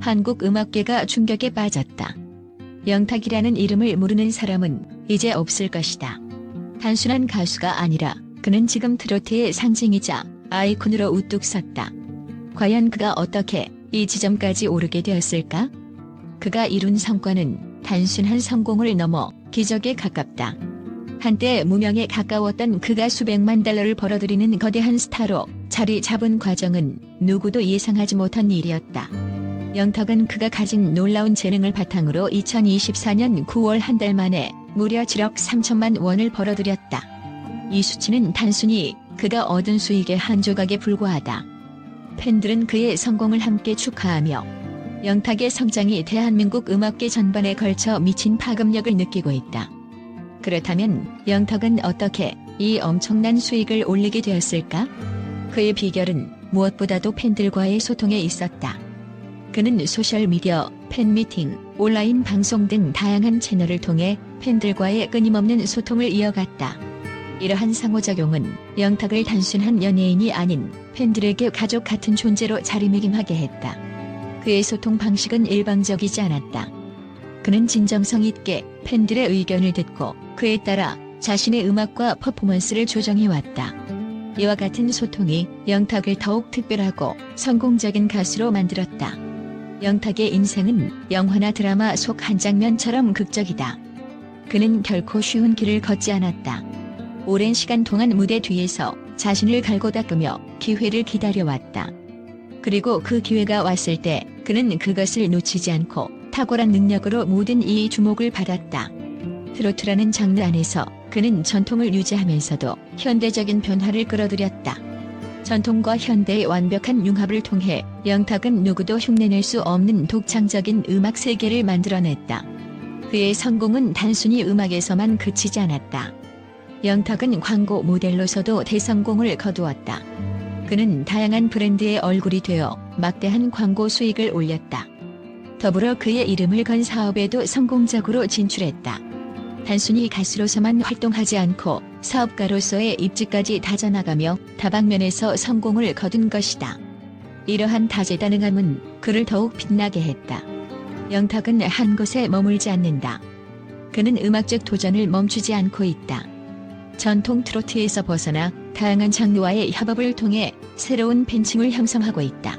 한국 음악계가 충격에 빠졌다. 영탁이라는 이름을 모르는 사람은 이제 없을 것이다. 단순한 가수가 아니라 그는 지금 트로트의 상징이자 아이콘으로 우뚝 섰다. 과연 그가 어떻게 이 지점까지 오르게 되었을까? 그가 이룬 성과는 단순한 성공을 넘어 기적에 가깝다. 한때 무명에 가까웠던 그가 수백만 달러를 벌어들이는 거대한 스타로 자리 잡은 과정은 누구도 예상하지 못한 일이었다. 영탁은 그가 가진 놀라운 재능을 바탕으로 2024년 9월 한 달 만에 무려 7억 3천만 원을 벌어들였다. 이 수치는 단순히 그가 얻은 수익의 한 조각에 불과하다. 팬들은 그의 성공을 함께 축하하며 영탁의 성장이 대한민국 음악계 전반에 걸쳐 미친 파급력을 느끼고 있다. 그렇다면 영탁은 어떻게 이 엄청난 수익을 올리게 되었을까? 그의 비결은 무엇보다도 팬들과의 소통에 있었다. 그는 소셜미디어, 팬미팅, 온라인 방송 등 다양한 채널을 통해 팬들과의 끊임없는 소통을 이어갔다. 이러한 상호작용은 영탁을 단순한 연예인이 아닌 팬들에게 가족 같은 존재로 자리매김하게 했다. 그의 소통 방식은 일방적이지 않았다. 그는 진정성 있게 팬들의 의견을 듣고 그에 따라 자신의 음악과 퍼포먼스를 조정해왔다. 이와 같은 소통이 영탁을 더욱 특별하고 성공적인 가수로 만들었다. 영탁의 인생은 영화나 드라마 속 한 장면처럼 극적이다. 그는 결코 쉬운 길을 걷지 않았다. 오랜 시간 동안 무대 뒤에서 자신을 갈고 닦으며 기회를 기다려왔다. 그리고 그 기회가 왔을 때 그는 그것을 놓치지 않고 탁월한 능력으로 모든 이의 주목을 받았다. 트로트라는 장르 안에서 그는 전통을 유지하면서도 현대적인 변화를 끌어들였다. 전통과 현대의 완벽한 융합을 통해 영탁은 누구도 흉내낼 수 없는 독창적인 음악 세계를 만들어냈다. 그의 성공은 단순히 음악에서만 그치지 않았다. 영탁은 광고 모델로서도 대성공을 거두었다. 그는 다양한 브랜드의 얼굴이 되어 막대한 광고 수익을 올렸다. 더불어 그의 이름을 건 사업에도 성공적으로 진출했다. 단순히 가수로서만 활동하지 않고 사업가로서의 입지까지 다져나가며 다방면에서 성공을 거둔 것이다. 이러한 다재다능함은 그를 더욱 빛나게 했다. 영탁은 한 곳에 머물지 않는다. 그는 음악적 도전을 멈추지 않고 있다. 전통 트로트에서 벗어나 다양한 장르와의 협업을 통해 새로운 팬층을 형성하고 있다.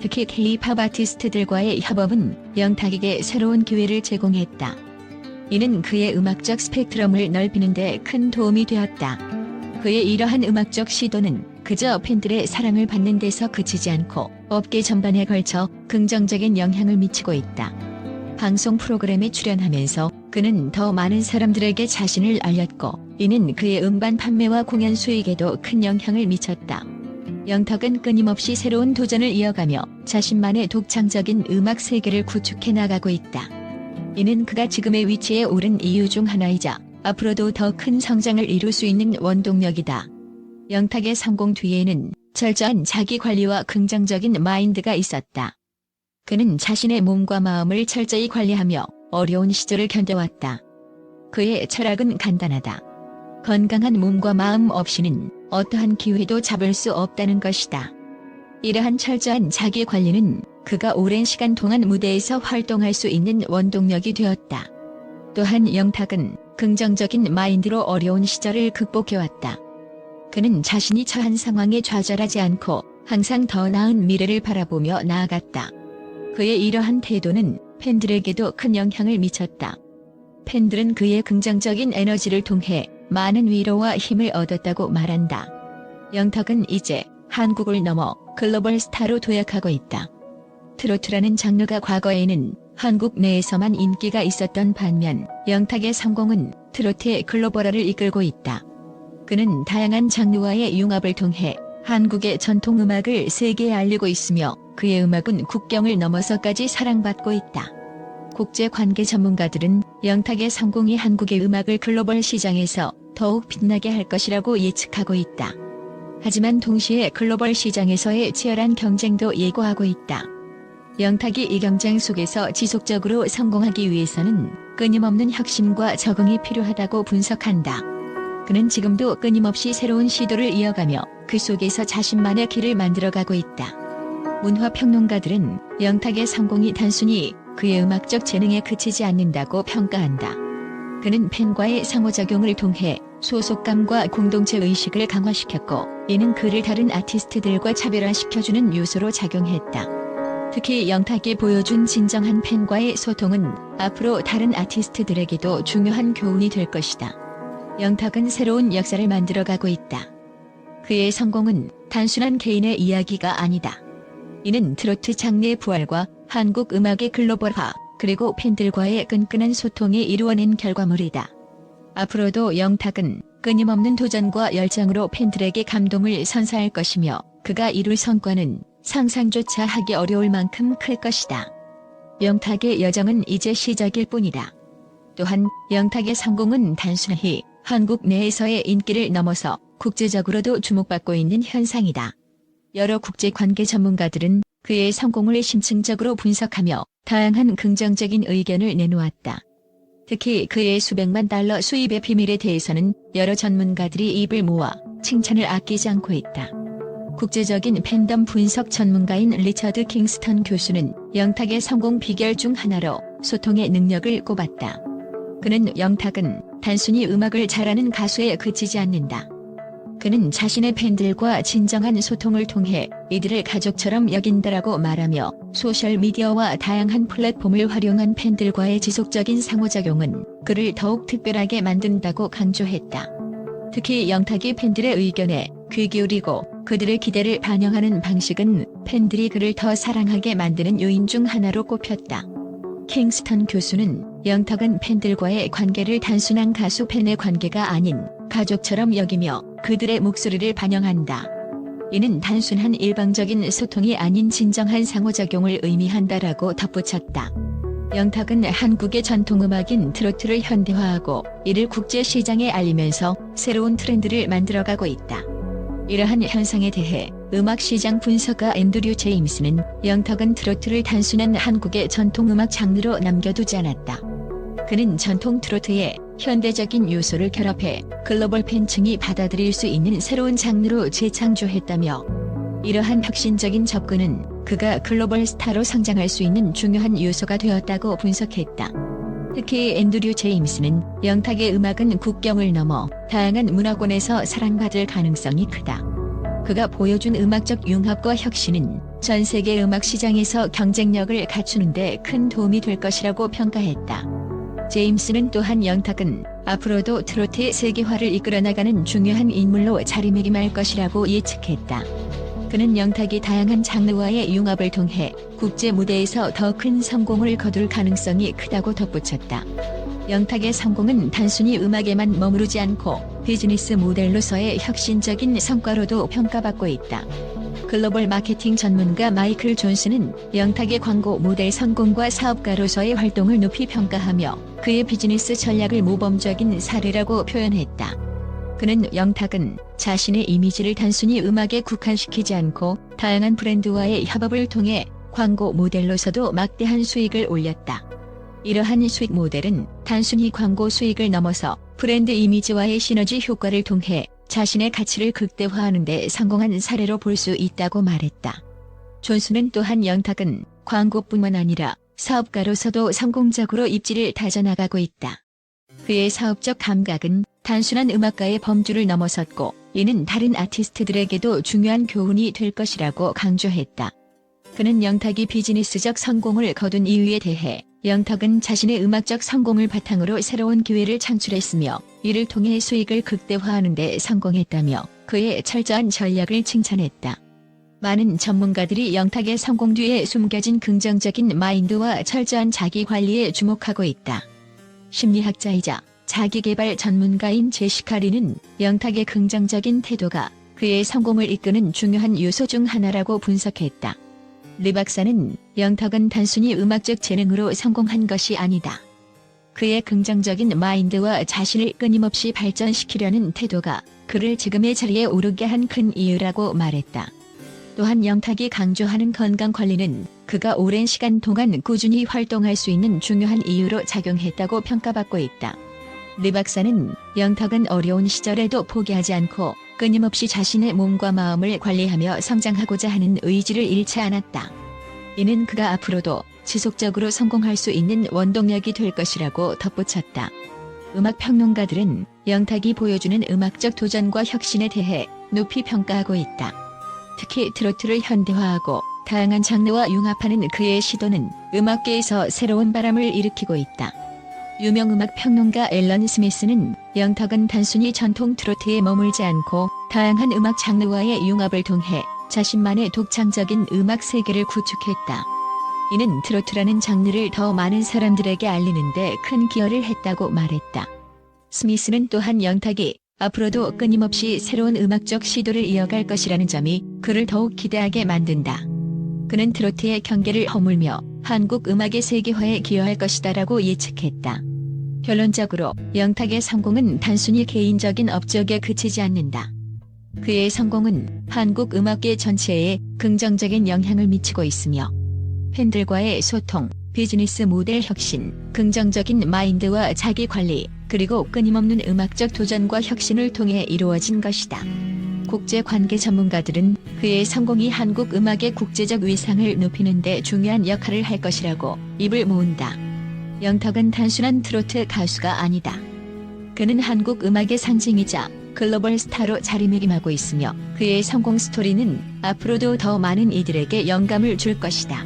특히 K-팝 아티스트들과의 협업은 영탁에게 새로운 기회를 제공했다. 이는 그의 음악적 스펙트럼을 넓히는 데 큰 도움이 되었다. 그의 이러한 음악적 시도는 그저 팬들의 사랑을 받는 데서 그치지 않고 업계 전반에 걸쳐 긍정적인 영향을 미치고 있다. 방송 프로그램에 출연하면서 그는 더 많은 사람들에게 자신을 알렸고 이는 그의 음반 판매와 공연 수익에도 큰 영향을 미쳤다. 영탁은 끊임없이 새로운 도전을 이어가며 자신만의 독창적인 음악 세계를 구축해 나가고 있다. 이는 그가 지금의 위치에 오른 이유 중 하나이자 앞으로도 더 큰 성장을 이룰 수 있는 원동력이다. 영탁의 성공 뒤에는 철저한 자기 관리와 긍정적인 마인드가 있었다. 그는 자신의 몸과 마음을 철저히 관리하며 어려운 시절을 견뎌왔다. 그의 철학은 간단하다. 건강한 몸과 마음 없이는 어떠한 기회도 잡을 수 없다는 것이다. 이러한 철저한 자기 관리는 그가 오랜 시간 동안 무대에서 활동할 수 있는 원동력이 되었다. 또한 영탁은 긍정적인 마인드로 어려운 시절을 극복해왔다. 그는 자신이 처한 상황에 좌절하지 않고 항상 더 나은 미래를 바라보며 나아갔다. 그의 이러한 태도는 팬들에게도 큰 영향을 미쳤다. 팬들은 그의 긍정적인 에너지를 통해 많은 위로와 힘을 얻었다고 말한다. 영탁은 이제 한국을 넘어 글로벌 스타로 도약하고 있다. 트로트라는 장르가 과거에는 한국 내에서만 인기가 있었던 반면 영탁의 성공은 트로트의 글로벌화를 이끌고 있다. 그는 다양한 장르와의 융합을 통해 한국의 전통 음악을 세계에 알리고 있으며 그의 음악은 국경을 넘어서까지 사랑받고 있다. 국제 관계 전문가들은 영탁의 성공이 한국의 음악을 글로벌 시장에서 더욱 빛나게 할 것이라고 예측하고 있다. 하지만 동시에 글로벌 시장에서의 치열한 경쟁도 예고하고 있다. 영탁이 이 경쟁 속에서 지속적으로 성공하기 위해서는 끊임없는 혁신과 적응이 필요하다고 분석한다. 그는 지금도 끊임없이 새로운 시도를 이어가며 그 속에서 자신만의 길을 만들어가고 있다. 문화평론가들은 영탁의 성공이 단순히 그의 음악적 재능에 그치지 않는다고 평가한다. 그는 팬과의 상호작용을 통해 소속감과 공동체 의식을 강화시켰고 이는 그를 다른 아티스트들과 차별화시켜주는 요소로 작용했다. 특히 영탁이 보여준 진정한 팬과의 소통은 앞으로 다른 아티스트들에게도 중요한 교훈이 될 것이다. 영탁은 새로운 역사를 만들어가고 있다. 그의 성공은 단순한 개인의 이야기가 아니다. 이는 트로트 장르의 부활과 한국 음악의 글로벌화, 그리고 팬들과의 끈끈한 소통이 이루어낸 결과물이다. 앞으로도 영탁은 끊임없는 도전과 열정으로 팬들에게 감동을 선사할 것이며 그가 이룰 성과는 상상조차 하기 어려울 만큼 클 것이다. 영탁의 여정은 이제 시작일 뿐이다. 또한 영탁의 성공은 단순히 한국 내에서의 인기를 넘어서 국제적으로도 주목받고 있는 현상이다. 여러 국제 관계 전문가들은 그의 성공을 심층적으로 분석하며 다양한 긍정적인 의견을 내놓았다. 특히 그의 수백만 달러 수입의 비밀에 대해서는 여러 전문가들이 입을 모아 칭찬을 아끼지 않고 있다. 국제적인 팬덤 분석 전문가인 리처드 킹스턴 교수는 영탁의 성공 비결 중 하나로 소통의 능력을 꼽았다. 그는 영탁은 단순히 음악을 잘하는 가수에 그치지 않는다. 그는 자신의 팬들과 진정한 소통을 통해 이들을 가족처럼 여긴다라고 말하며 소셜미디어와 다양한 플랫폼을 활용한 팬들과의 지속적인 상호작용은 그를 더욱 특별하게 만든다고 강조했다. 특히 영탁이 팬들의 의견에 귀 기울이고 그들의 기대를 반영하는 방식은 팬들이 그를 더 사랑하게 만드는 요인 중 하나로 꼽혔다. 킹스턴 교수는 영탁은 팬들과의 관계를 단순한 가수 팬의 관계가 아닌 가족처럼 여기며 그들의 목소리를 반영한다. 이는 단순한 일방적인 소통이 아닌 진정한 상호작용을 의미한다라고 덧붙였다. 영탁은 한국의 전통음악인 트로트를 현대화하고 이를 국제시장에 알리면서 새로운 트렌드를 만들어가고 있다. 이러한 현상에 대해 음악시장 분석가 앤드류 제임스는 영탁은 트로트를 단순한 한국의 전통음악 장르로 남겨두지 않았다. 그는 전통 트로트에 현대적인 요소를 결합해 글로벌 팬층이 받아들일 수 있는 새로운 장르로 재창조했다며 이러한 혁신적인 접근은 그가 글로벌 스타로 성장할 수 있는 중요한 요소가 되었다고 분석했다. 특히 앤드류 제임스는 영탁의 음악은 국경을 넘어 다양한 문화권에서 사랑받을 가능성이 크다. 그가 보여준 음악적 융합과 혁신은 전 세계 음악 시장에서 경쟁력을 갖추는데 큰 도움이 될 것이라고 평가했다. 제임스는 또한 영탁은 앞으로도 트로트의 세계화를 이끌어 나가는 중요한 인물로 자리매김할 것이라고 예측했다. 그는 영탁이 다양한 장르와의 융합을 통해 국제 무대에서 더 큰 성공을 거둘 가능성이 크다고 덧붙였다. 영탁의 성공은 단순히 음악에만 머무르지 않고 비즈니스 모델로서의 혁신적인 성과로도 평가받고 있다. 글로벌 마케팅 전문가 마이클 존스는 영탁의 광고 모델 성공과 사업가로서의 활동을 높이 평가하며 그의 비즈니스 전략을 모범적인 사례라고 표현했다. 그는 영탁은 자신의 이미지를 단순히 음악에 국한시키지 않고 다양한 브랜드와의 협업을 통해 광고 모델로서도 막대한 수익을 올렸다. 이러한 수익 모델은 단순히 광고 수익을 넘어서 브랜드 이미지와의 시너지 효과를 통해 자신의 가치를 극대화하는 데 성공한 사례로 볼 수 있다고 말했다. 존수는 또한 영탁은 광고뿐만 아니라 사업가로서도 성공적으로 입지를 다져나가고 있다. 그의 사업적 감각은 단순한 음악가의 범주를 넘어섰고 이는 다른 아티스트들에게도 중요한 교훈이 될 것이라고 강조했다. 그는 영탁이 비즈니스적 성공을 거둔 이유에 대해 영탁은 자신의 음악적 성공을 바탕으로 새로운 기회를 창출했으며 이를 통해 수익을 극대화하는 데 성공했다며 그의 철저한 전략을 칭찬했다. 많은 전문가들이 영탁의 성공 뒤에 숨겨진 긍정적인 마인드와 철저한 자기 관리에 주목하고 있다. 심리학자이자 자기개발 전문가인 제시카 리는 영탁의 긍정적인 태도가 그의 성공을 이끄는 중요한 요소 중 하나라고 분석했다. 리 박사는 영탁은 단순히 음악적 재능으로 성공한 것이 아니다. 그의 긍정적인 마인드와 자신을 끊임없이 발전시키려는 태도가 그를 지금의 자리에 오르게 한 큰 이유라고 말했다. 또한 영탁이 강조하는 건강 관리는 그가 오랜 시간 동안 꾸준히 활동할 수 있는 중요한 이유로 작용했다고 평가받고 있다. 리 박사는 영탁은 어려운 시절에도 포기하지 않고 끊임없이 자신의 몸과 마음을 관리하며 성장하고자 하는 의지를 잃지 않았다. 이는 그가 앞으로도 지속적으로 성공할 수 있는 원동력이 될 것이라고 덧붙였다. 음악 평론가들은 영탁이 보여주는 음악적 도전과 혁신에 대해 높이 평가하고 있다. 특히 트로트를 현대화하고 다양한 장르와 융합하는 그의 시도는 음악계에서 새로운 바람을 일으키고 있다. 유명 음악 평론가 앨런 스미스는 영탁은 단순히 전통 트로트에 머물지 않고 다양한 음악 장르와의 융합을 통해 자신만의 독창적인 음악 세계를 구축했다. 이는 트로트라는 장르를 더 많은 사람들에게 알리는데 큰 기여를 했다고 말했다. 스미스는 또한 영탁이 앞으로도 끊임없이 새로운 음악적 시도를 이어갈 것이라는 점이 그를 더욱 기대하게 만든다. 그는 트로트의 경계를 허물며 한국 음악의 세계화에 기여할 것이다라고 예측했다. 결론적으로 영탁의 성공은 단순히 개인적인 업적에 그치지 않는다. 그의 성공은 한국 음악계 전체에 긍정적인 영향을 미치고 있으며 팬들과의 소통, 비즈니스 모델 혁신, 긍정적인 마인드와 자기 관리, 그리고 끊임없는 음악적 도전과 혁신을 통해 이루어진 것이다. 국제 관계 전문가들은 그의 성공이 한국 음악의 국제적 위상을 높이는 데 중요한 역할을 할 것이라고 입을 모은다. 영탁은 단순한 트로트 가수가 아니다. 그는 한국 음악의 상징이자 글로벌 스타로 자리매김하고 있으며 그의 성공 스토리는 앞으로도 더 많은 이들에게 영감을 줄 것이다.